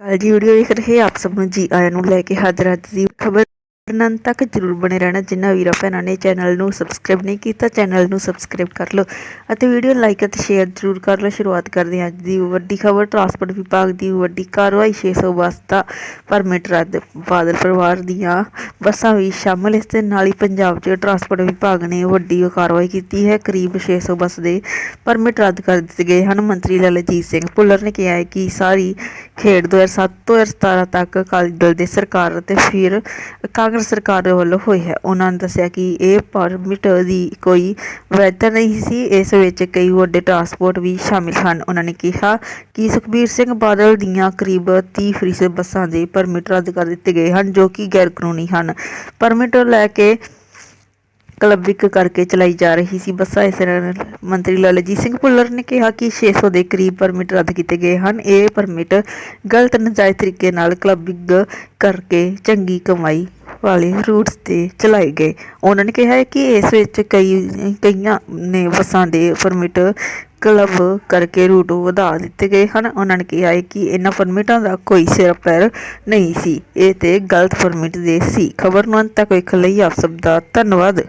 ਕੱਲ ਜੀ ਵੀਡੀਓ ਵੇਖ ਰਹੇ ਆਪ ਸਭ ਨੂੰ ਜੀ ਆਇਆਂ ਨੂੰ ਲੈ ਕੇ ਹਾਜ਼ਰ ਅੱਜ ਦੀ ਖਬਰ ਨੰਨ ਤੱਕ ਜਰੂਰ ਬਣੇ ਰਹਿਣਾ। ਜਿਨ੍ਹਾਂ ਵੀਰਾਂ ਭੈਣਾਂ ਨੇ ਚੈਨਲ ਨੂੰ ਸਬਸਕ੍ਰਾਈਬ ਨਹੀਂ ਕੀਤਾ ਚੈਨਲ ਨੂੰ ਸਬਸਕ੍ਰਾਈਬ ਕਰ ਲਓ ਅਤੇ ਵੀਡੀਓ ਲਾਈਕ ਅਤੇ ਸ਼ੇਅਰ ਜਰੂਰ ਕਰ ਲਓ। ਸ਼ੁਰੂਆਤ ਕਰਦੇ ਹਾਂ ਅੱਜ ਦੀ ਵੱਡੀ ਖਬਰ। ਟਰਾਂਸਪੋਰਟ ਵਿਭਾਗ ਦੀ ਵੱਡੀ ਕਾਰਵਾਈ 600 ਬੱਸ ਦਾ ਪਰਮਿਟ ਰੱਦ। ਬਾਦਲ ਪਰਿਵਾਰ ਦੀਆਂ ਬੱਸਾਂ ਵੀ ਸ਼ਾਮਲ। ਇਸ ਦੇ ਨਾਲ ਹੀ ਪੰਜਾਬ 'ਚ ਟਰਾਂਸਪੋਰਟ ਵਿਭਾਗ ਨੇ ਵੱਡੀ ਕਾਰਵਾਈ ਕੀਤੀ ਹੈ। ਕਰੀਬ 600 ਬੱਸ ਦੇ ਪਰਮਿਟ ਰੱਦ ਕਰ ਦਿੱਤੇ ਗਏ ਹਨ। ਮੰਤਰੀ ਲਲਜੀਤ ਸਿੰਘ ਭੁੱਲਰ ਨੇ ਕਿਹਾ ਹੈ ਕਿ ਸਾਰੀ ਖੇਡ 2007 ਤੋਂ 2017 ਤੱਕ ਅਕਾਲੀ ਦਲ ਦੇ ਸਰਕਾਰ ਅਤੇ ਫਿਰ ਕਾਂਗਰਸ ਸਰਕਾਰ ਵੱਲੋਂ ਹੋਈ ਹੈ, ਉਹਨਾਂ ਨੇ ਦੱਸਿਆ ਕਿ ਇਹ ਪਰਮਿਟ ਦੀ ਕੋਈ ਵੈਧਤਾ ਨਹੀਂ ਸੀ। ਇਸ ਵਿੱਚ ਕਈ ਵੱਡੇ ਟਰਾਂਸਪੋਰਟ ਵੀ ਸ਼ਾਮਿਲ ਹਨ। ਉਹਨਾਂ ਨੇ ਕਿਹਾ ਕਿ ਸੁਖਬੀਰ ਸਿੰਘ ਬਾਦਲ ਦੀਆਂ ਕਰੀਬ 30 ਫੀਸਦ ਬੱਸਾਂ ਦੇ ਪਰਮਿਟ ਰੱਦ ਕਰ ਦਿੱਤੇ ਗਏ ਹਨ, ਜੋ ਕਿ ਗੈਰ ਕਾਨੂੰਨੀ ਹਨ। ਪਰਮਿਟ ਲੈ ਕੇ ਕਲੱਬਿਕ ਕਰਕੇ ਚਲਾਈ ਜਾ ਰਹੀ ਸੀ। ਬੱਸਾਂ ਇਸ ਨਾਲ ਮੰਤਰੀ ਲਾਲਜੀਤ ਸਿੰਘ ਭੁੱਲਰ ਨੇ ਕਿਹਾ ਕਿ 600 ਦੇ ਕਰੀਬ ਪਰਮਿਟ ਰੱਦ ਕੀਤੇ ਗਏ ਹਨ। ਇਹ ਪਰਮਿਟ ਗਲਤ ਨਜਾਇਜ਼ ਤਰੀਕੇ ਨਾਲ ਕਲੱਬਿੰਗ ਕਰਕੇ ਚੰਗੀ ਕਮਾਈ ਵਾਲੇ ਰੂਟਸ ਤੇ ਚਲਾਏ ਗਏ। ਉਹਨਾਂ ਨੇ ਕਿਹਾ ਹੈ ਕਿ ਇਸ ਵਿੱਚ ਕਈ, ਕਈਆਂ ਨੇ ਬੱਸਾਂ ਦੇ ਪਰਮਿਟ ਕਲੱਬ ਕਰਕੇ ਰੂਟ ਵਧਾ ਦਿੱਤੇ ਗਏ ਹਨ। ਉਹਨਾਂ ਨੇ ਕਿਹਾ ਹੈ ਕਿ ਇਹਨਾਂ ਪਰਮਿਟਾਂ ਦਾ ਕੋਈ ਸਿਰ ਪੈਰ ਨਹੀਂ ਸੀ। ਇਹ ਤੇ ਗਲਤ ਪਰਮਿਟ ਦੇ ਸੀ। ਖਬਰ ਨੂੰ ਅੰਤ ਤੱਕ ਵੇਖਣ ਲਈ ਆਪ ਸਭ ਦਾ ਧੰਨਵਾਦ।